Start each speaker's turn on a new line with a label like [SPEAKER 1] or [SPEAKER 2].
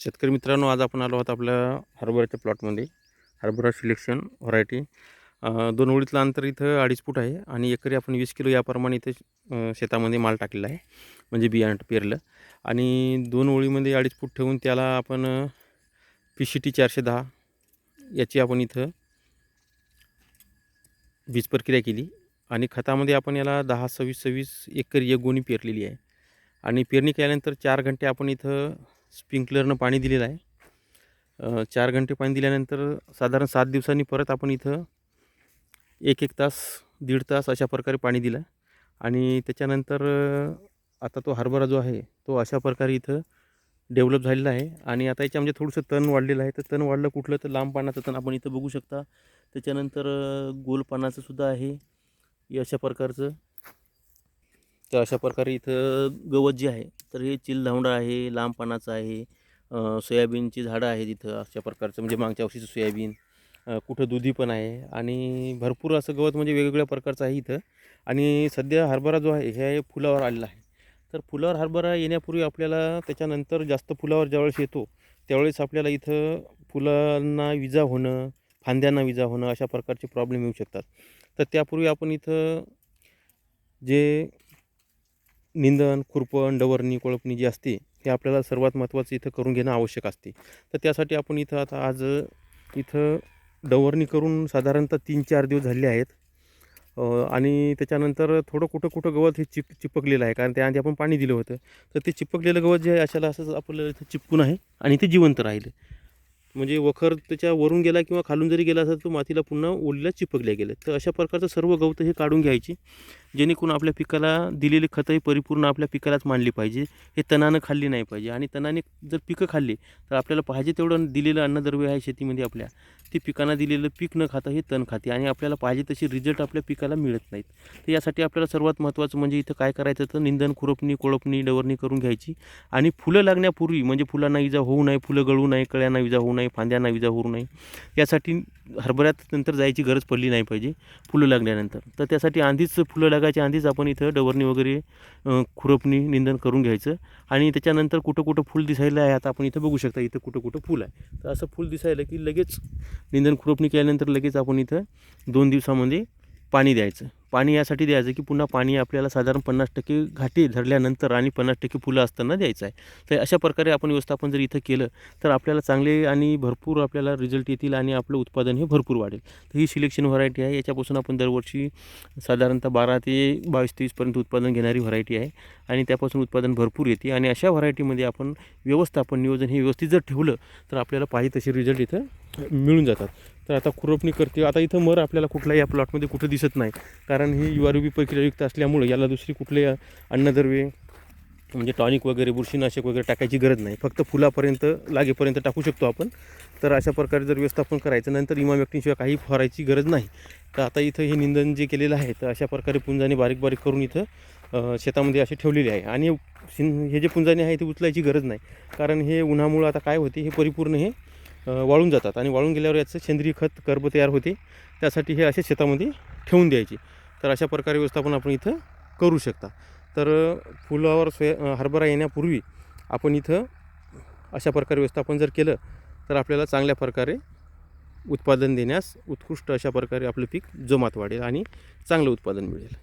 [SPEAKER 1] शेतकरी मित्रांनो आज आपण आलो आहोत आपल्या हरभऱ्याच्या प्लॉटमध्ये हरभरा सिलेक्शन व्हरायटी दोन ओळीतलं अंतर इथं अडीच फूट आहे आणि एकरी आपण वीस किलो याप्रमाणे इथं शेतामध्ये माल टाकलेला आहे म्हणजे बियाणं पेरलं. आणि दोन ओळीमध्ये अडीच फूट ठेवून त्याला आपण पी सी टी चारशे दहा याची आपण इथं बीज प्रक्रिया केली. आणि खतामध्ये आपण याला दहा सव्वीस सव्वीस एकरी एक गोणी पेरलेली आहे. आणि पेरणी केल्यानंतर चार घंटे आपण इथं स्प्रिंकलरनं पाणी दिलेलं आहे. चार घंटे पाणी दिल्यानंतर साधारण सात दिवसांनी परत आपण इथं एक एक तास दीड तास अशा प्रकारे पाणी दिलं. आणि त्याच्यानंतर आता तो हरभरा जो आहे तो अशा प्रकारे इथं डेव्हलप झालेला आहे. आणि आता याच्यामध्ये म्हणजे थोडंसं तण वाढलेलं आहे. तर तण वाढलं कुठलं तर लांब पानाचं तण आपण इथं बघू शकता. त्याच्यानंतर गोल पानाचं सुद्धा आहे. अशा प्रकारचं. तर अशा प्रकारे इथं गवत जे आहे तर हे चिलधावडं आहे लांब पानाचं आहे सोयाबीनची झाडं आहेत इथं अशा प्रकारचं म्हणजे मागच्या वर्षीचं सोयाबीन. कुठं दुधी पण आहे. आणि भरपूर असं गवत म्हणजे वेगवेगळ्या प्रकारचं आहे इथं. आणि सध्या हरभरा जो आहे हे फुलावर आलेला आहे. तर फुलावर हरभरा येण्यापूर्वी आपल्याला त्याच्यानंतर जास्त फुलावर ज्यावेळेस येतो त्यावेळेस आपल्याला इथं फुलांना विजा होणं फांद्यांना विजा होणं अशा प्रकारचे प्रॉब्लेम येऊ शकतात. तर त्यापूर्वी आपण इथं जे निंदण खुरपण डवरणी कोळपणी जी असते हे आपल्याला सर्वात महत्त्वाचं इथं करून घेणं आवश्यक असते. तर त्यासाठी आपण इथं आता आज इथं डवरणी करून साधारणतः तीन चार दिवस झाले आहेत. आणि त्याच्यानंतर थोडं कुठं कुठं गवत हे चिप चिपकलेलं आहे कारण त्याआधी आपण पाणी दिलं होतं. तर ते चिपकलेलं गवत जे आहे अशाला असंच आपल्याला इथं चिपकून आहे आणि ते जिवंत राहिलं. म्हणजे वखर त्याच्या वरून गेला किंवा खालून जरी गेला असेल तर मातीला पुन्हा ओलीला चिपकल्या गेलं तर अशा प्रकारचं सर्व गवत हे काढून घ्यायची. जेणेकरून आपल्या पिकाला दिलेली खतं ही परिपूर्ण आपल्या पिकालाच मांडली पाहिजे. हे तणानं खाल्ली नाही पाहिजे. आणि तणाने जर पिकं खाल्ली तर आपल्याला पाहिजे तेवढं दिलेलं अन्नद्रव्य आहे शेतीमध्ये आपल्या. ते पिकांना दिलेलं पीक न खाता हे तण खाते आणि आपल्याला पाहिजे तशी रिझल्ट आपल्या पिकाला मिळत नाहीत. तर यासाठी आपल्याला सर्वात महत्त्वाचं म्हणजे इथं काय करायचं तर निंदन खुरपणी कोळपणी डवरणी करून घ्यायची. आणि फुलं लागण्यापूर्वी म्हणजे फुलांना इजा होऊ नये फुलं गळू नये कळ्यांना इजा होऊ नये फांद्यांना इजा होऊ नये यासाठी हरभऱ्यात नंतर जायची गरज पडली नाही पाहिजे फुलं लागल्यानंतर. तर त्यासाठी आधीच फुलं लागायच्या आधीच आपण इथं डवरणी वगैरे खुरपणी निंदन करून घ्यायचं. आणि त्याच्यानंतर कुठं कुठं फुल दिसायला आहे आता आपण इथं बघू शकता इथं कुठं कुठं फुल आहे तर असं फुल दिसायला की लगेच निंदन खुरपणी केल्यानंतर लगेच आपण इथं दोन दिवसामध्ये पाणी द्यायचं. पाणी यासाठी द्यायचं की पुन्हा पाणी आपल्याला साधारण पन्नास टक्के घाटी धरल्यानंतर आणि पन्नास टक्के फुलं असताना द्यायचं आहे. तर अशा प्रकारे आपण व्यवस्थापन जर इथं केलं तर आपल्याला चांगले आणि भरपूर आपल्याला रिझल्ट येतील आणि आपलं उत्पादन हे भरपूर वाढेल. तर ही सिलेक्शन व्हरायटी आहे. याच्यापासून आपण दरवर्षी साधारणतः बारा ते बावीस तेवीसपर्यंत उत्पादन घेणारी व्हरायटी आहे आणि त्यापासून उत्पादन भरपूर येते आणि अशा व्हरायटीमध्ये आपण व्यवस्थापन नियोजन हे व्यवस्थित जर ठेवलं तर आपल्याला पाहिजे तसे रिझल्ट इथं मिळून जातात. तर आता खुरपणी करते. आता इथं मर आपल्याला कुठलाही या प्लॉटमध्ये कुठं दिसत नाही. कारण ही युआरबी प्रक्रियायुक्त असल्यामुळे याला दुसरी कुठले अन्नद्रव्ये म्हणजे टॉनिक वगैरे बुरशीनाशक वगैरे टाकायची गरज नाही. फक्त फुलापर्यंत लागेपर्यंत टाकू शकतो आपण. तर अशा प्रकारे जर व्यवस्थापन करायचं नंतर इमा व्यक्तींशिवाय काही फवारायची गरज नाही. तर आता इथं हे निंदन जे केलेलं आहे तर अशा प्रकारे पुंजाने बारीक बारीक करून इथं शेतामध्ये असे ठेवलेले आहे. आणि हे जे पुंजाने आहे ते उचलायची गरज नाही. कारण हे उन्हामुळं आता काय होते हे परिपूर्ण हे वाळून जातात. आणि वाळून गेल्यावर याचं सेंद्रिय खत कर्ब तयार होते. त्यासाठी हे असे शेतामध्ये ठेवून द्यायचे. तर अशा प्रकारे व्यवस्थापन आपण इथं करू शकता. तर फुलावर सोया हरभरा येण्यापूर्वी आपण इथं अशा प्रकारे व्यवस्थापन जर केलं तर आपल्याला चांगल्या प्रकारे उत्पादन देण्यास उत्कृष्ट अशा प्रकारे आपलं पीक जोमात वाढेल आणि चांगलं उत्पादन मिळेल.